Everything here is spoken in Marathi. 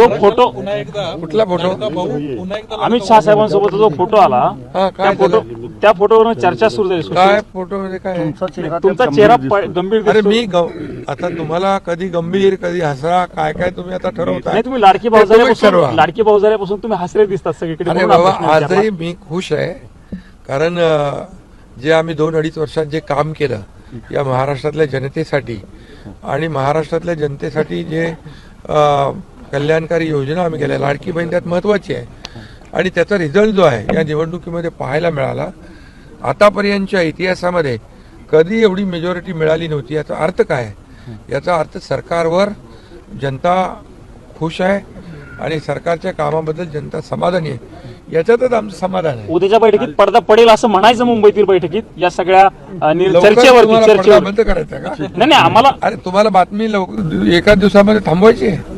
जो फोटो पुन्हा एकदा कुठला फोटो भाऊ पुन्हा एकदा अमित शहा साहेबांसोबत जो फोटो आला हा त्या काय फोटो? त्या फोटोवरून चर्चा सुरू झाली काय फोटो मध्ये काय आहे? तुमचा चेहरा प- गंभीर अरे दिसतो. मी ग- आता तुम्हाला कधी गंभीर कधी हसरा काय काय तुम्ही आता ठरवताय नाही तुम्ही लाडकी ते तुम्ही ठरवा. भाऊजाऱ्यापासून लाडकी भाऊजाऱ्यापासून तुम्ही हसरे दिसतात सगळीकडे अरे म्हणून हा बाबा प्रश्न विचारला. आजही मी खुश आहे कारण अ, जे आम्ही दोन अडीच वर्षात जे काम केलं या महाराष्ट्रातल्या जनतेसाठी आणि महाराष्ट्रातल्या जनतेसाठी जे अ, कल्याणकारी योजना आम्ही केल्या. लाडकी बहीण त्यात महत्वाची आहे. आणि त्याचा रिझल्ट जो आहे या निवडणुकीमध्ये पाहायला मिळाला. आतापर्यंतच्या इतिहासामध्ये कधी एवढी मेजॉरिटी मिळाली नव्हती याचा अर्थ काय? याचा अर्थ सरकारवर जनता खुश आहे आणि सरकारच्या कामाबद्दल जनता समाधानी आहे. याच्यातच आमचं समाधान आहे. उद्याच्या बैठकीत पडदा पडेल असं म्हणायचं मुंबईतील बैठकीत या सगळ्या चर्चेवर बंद करायचा का? नाही आम्हाला अरे तुम्हाला बातमी लवकर एका दिवसामध्ये थांबवायची आहे.